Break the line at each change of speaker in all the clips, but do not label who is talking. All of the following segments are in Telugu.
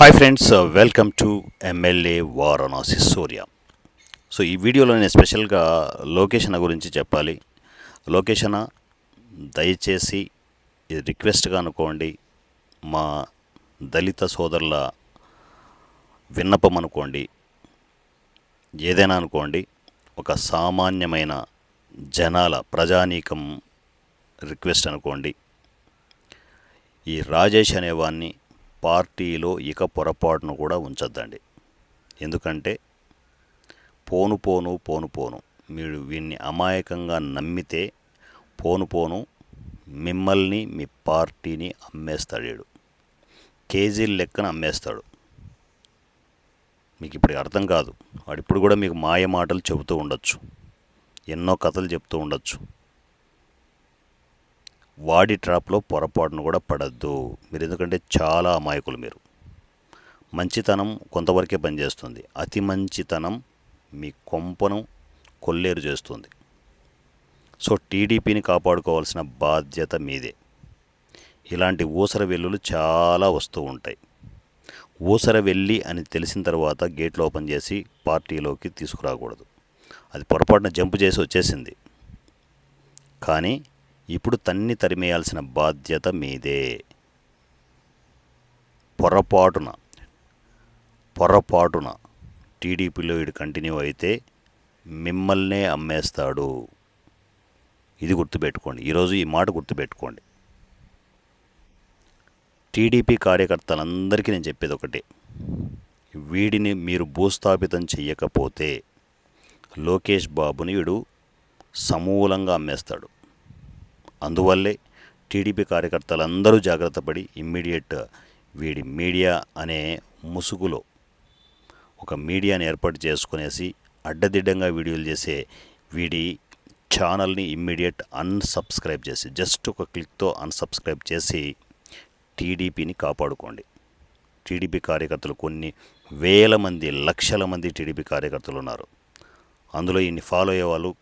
Hi friends welcome to MLA Varanasi Surya so ఈ వీడియోలో నేను స్పెషల్గా లొకేషన్ గురించి చెప్పాలి. లొకేషన్ దయచేసి ఇది రిక్వెస్ట్గా అనుకోండి. మా దళిత సోదరుల విన్నపం అనుకోండి. ఏదైనా అనుకోండి. ఒక సామాన్యమైన జనాల ప్రజానీకం రిక్వెస్ట్ అనుకోండి. ఈ రాజేష్ అనేవాన్ని పార్టీలో ఇక పొరపాటును కూడా ఉంచొద్దండి. ఎందుకంటే పోను పోను పోను పోను. మీరు వీన్ని అమాయకంగా నమ్మితే పోను పోను మిమ్మల్ని మీ పార్టీని అమ్మేస్తాడు వీడు. కేజీల లెక్కన అమ్మేస్తాడు. మీకు ఇప్పుడు అర్థం కాదు. వాడు ఇప్పుడు కూడా మీకు మాయ మాటలు చెబుతూ ఉండొచ్చు. ఎన్నో కథలు చెప్తూ ఉండొచ్చు. వాడి ట్రాప్లో పొరపాటును కూడా పడద్దు. మీరు ఎందుకంటే చాలా అమాయకులు మీరు. మంచితనం కొంతవరకే పనిచేస్తుంది. అతి మంచితనం మీ కొంపను కొల్లేరు చేస్తుంది. సో టీడీపీని కాపాడుకోవాల్సిన బాధ్యత మీదే. ఇలాంటి ఊసర వెల్లులు చాలా వస్తూ ఉంటాయి. ఊసర వెళ్ళి అని తెలిసిన తర్వాత గేట్లు ఓపెన్ చేసి పార్టీలోకి తీసుకురాకూడదు. అది పొరపాటున జంపు చేసి వచ్చేసింది. కానీ ఇప్పుడు తన్ని తరిమేయాల్సిన బాధ్యత మీదే. పొరపాటున పొరపాటున టీడీపీలో ఇడు కంటిన్యూ అయితే మిమ్మల్నే అమ్మేస్తాడు. ఇది గుర్తుపెట్టుకోండి. ఈరోజు ఈ మాట గుర్తుపెట్టుకోండి. టీడీపీ కార్యకర్తలందరికీ నేను చెప్పేది ఒకటే. వీడిని మీరు భూస్థాపితం చెయ్యకపోతే లోకేష్ బాబుని వీడు సమూలంగా అమ్మేస్తాడు. అందువల్లే టీడీపీ కార్యకర్తలందరూ జాగ్రత్త పడి ఇమ్మీడియట్ వీడి మీడియా అనే ముసుగులో ఒక మీడియాని ఏర్పాటు చేసుకునేసి అడ్డదిడ్డంగా వీడియోలు చేసే వీడి ఛానల్ని ఇమ్మీడియట్ అన్సబ్స్క్రైబ్ చేసి జస్ట్ ఒక క్లిక్తో అన్సబ్స్క్రైబ్ చేసి టీడీపీని కాపాడుకోండి. టీడీపీ కార్యకర్తలు కొన్ని వేల మంది లక్షల మంది టీడీపీ కార్యకర్తలు ఉన్నారు. అందులో ఇన్ని ఫాలో అయ్యే వాళ్ళు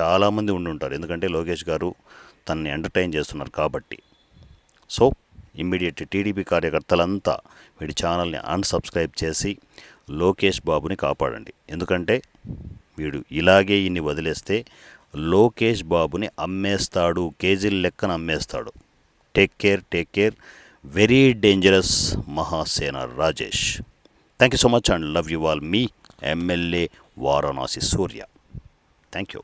చాలామంది ఉండి ఉంటారు ఎందుకంటే లోకేష్ గారు తనని ఎంటర్టైన్ చేస్తున్నారు కాబట్టి. సో ఇమ్మీడియట్ టీడీపీ కార్యకర్తలంతా వీడి ఛానల్ని అన్సబ్స్క్రైబ్ చేసి లోకేష్ బాబుని కాపాడండి. ఎందుకంటే వీడు ఇలాగే ఇన్ని వదిలేస్తే లోకేష్ బాబుని అమ్మేస్తాడు. కేజీల లెక్కన అమ్మేస్తాడు. Take care take care. Very dangerous Mahasena Rajesh. Thank you so much and love you all. Me MLA Varanasi Surya. Thank you